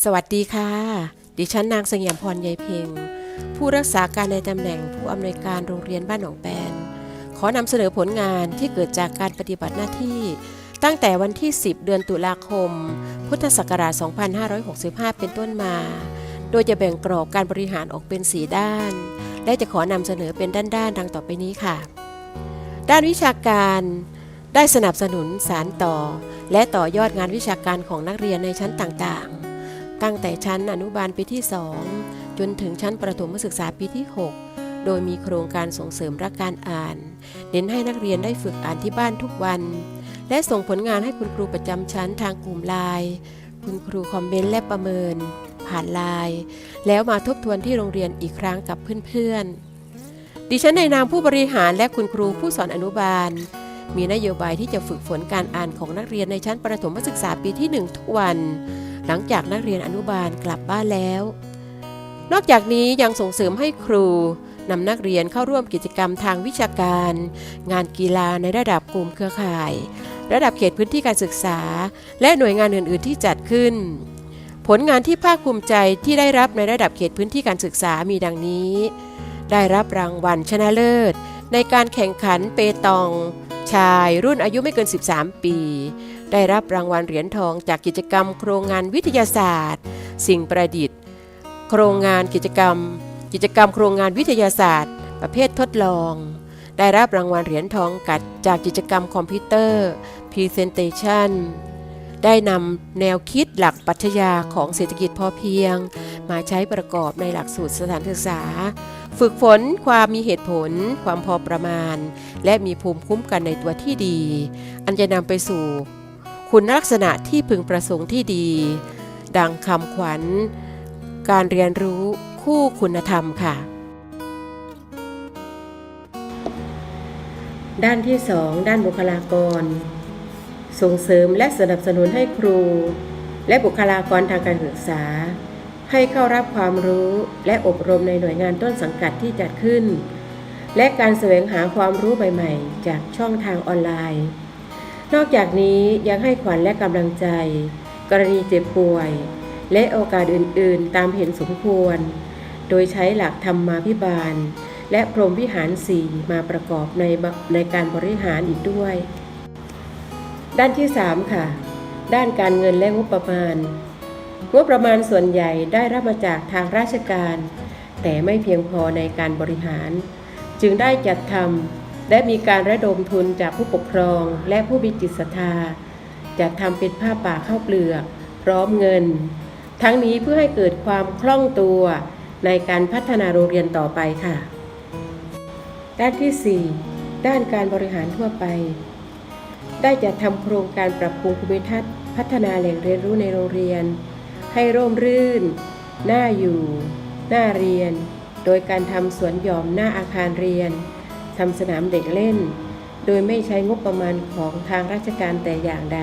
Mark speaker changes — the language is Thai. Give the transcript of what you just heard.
Speaker 1: สวัสดีค่ะ ดิฉันนางสงยามพรยายเพ็ง ผู้รักษาการในตำแหน่งผู้อำนวยการโรงเรียนบ้านหนองแปน ขอนำเสนอผลงานที่เกิดจากการปฏิบัติหน้าที่ ตั้งแต่วันที่ 10 เดือนตุลาคม พุทธศักราช 2565 เป็นต้นมา โดยจะแบ่งกรอบการบริหารออกเป็น 4 ด้าน และจะขอนำเสนอเป็นด้านๆ ดังต่อไปนี้ค่ะ ด้านวิชาการได้สนับสนุนสารต่อ และต่อยอดงานวิชาการของนักเรียนในชั้นต่างๆ ตั้งแต่ชั้นอนุบาลปีที่ 2 จนถึงชั้นประถมศึกษาปีที่ 6 โดยมีโครงการส่งเสริมรักการอ่าน เน้นให้นักเรียนได้ฝึกอ่านที่บ้านทุกวัน และส่งผลงานให้คุณครูประจำชั้นทางกลุ่มไลน์คุณครูคอมเมนต์และประเมิน ผ่านไลน์แล้วมาทบทวนที่โรงเรียนอีกครั้งกับเพื่อนๆ ดิฉันในนามผู้บริหารและคุณครูผู้สอนอนุบาล มีนโยบายที่จะฝึกฝนการอ่านของนักเรียนในชั้นประถมศึกษาปีที่ 1 ทุกวัน หลังจากนักเรียนอนุบาลกลับบ้านแล้ว นอกจากนี้ยังส่งเสริมให้ครูนำนักเรียนเข้าร่วมกิจกรรมทางวิชาการ งานกีฬาในระดับกลุ่มเครือข่าย ระดับเขตพื้นที่การศึกษา และหน่วยงานอื่น ๆ ที่จัดขึ้น ผลงานที่ภาคภูมิใจที่ได้รับในระดับเขตพื้นที่การศึกษามีดังนี้ ได้รับรางวัลชนะเลิศ ในการแข่งขันเปตอง ชายรุ่นอายุไม่เกิน 13 ปี ได้รับรางวัลเหรียญทองจากกิจกรรม โครงงานวิทยาศาสตร์ สิ่งประดิษฐ์ โครงงานกิจกรรม กิจกรรมโครงงานวิทยาศาสตร์ ประเภททดลอง ได้รับรางวัลเหรียญทองกัดจากกิจกรรมคอมพิวเตอร์ Presentation ได้นำแนวคิดหลักปัชญาของเศรษฐกิจพอเพียง มาใช้ประกอบในหลักสูตรสถานศึกษา ฝึกฝนความมีเหตุผล ความพอประมาณ และมีภูมิคุ้มกันในตัวที่ดี อันจะนำไปสู่ คุณลักษณะที่พึงประสงค์ที่ดี ดังคำขวัญ การเรียนรู้คู่คุณธรรมค่ะ ด้านที่ 2 ด้านบุคลากร ส่งเสริมและสนับสนุนให้ครู และบุคลากรทางการศึกษา ให้เข้ารับความรู้และอบรมในหน่วยงานต้นสังกัดที่จัดขึ้น และการแสวงหาความรู้ใหม่ๆ จากช่องทางออนไลน์ นอกจากนี้ยังให้ขวัญและกำลังใจ กรณีเจ็บป่วย และโอกาสอื่นๆ ตามเห็นสมควร โดยใช้หลักธรรมมาภิบาล และพรหมวิหารสี่มาประกอบในในการบริหารอีกด้วย ด้านที่ 3 ค่ะ ด้านการเงินและงบประมาณ งบประมาณส่วนใหญ่ได้รับมาจากทางราชการ แต่ไม่เพียงพอในการบริหาร จึงได้จัดทำและมีการระดมทุนจากผู้ปกครองและผู้มีจิตศรัทธาจัดทำเป็นผ้าป่าข้าวเปลือกพร้อมเงิน ทั้งนี้เพื่อให้เกิดความคล่องตัวในการพัฒนาโรงเรียนต่อไปค่ะ ด้านที่ 4 ด้านการบริหารทั่วไป ได้จัดทำโครงการปรับปรุงภูมิทัศน์ พัฒนาแหล่งเรียนรู้ในโรงเรียน ให้ร่มรื่น น่าอยู่ น่าเรียน โดยการทำสวนหย่อมหน้าอาคารเรียนทำสนามเด็กเล่น โดยไม่ใช้งบประมาณของทางราชการแต่อย่างใด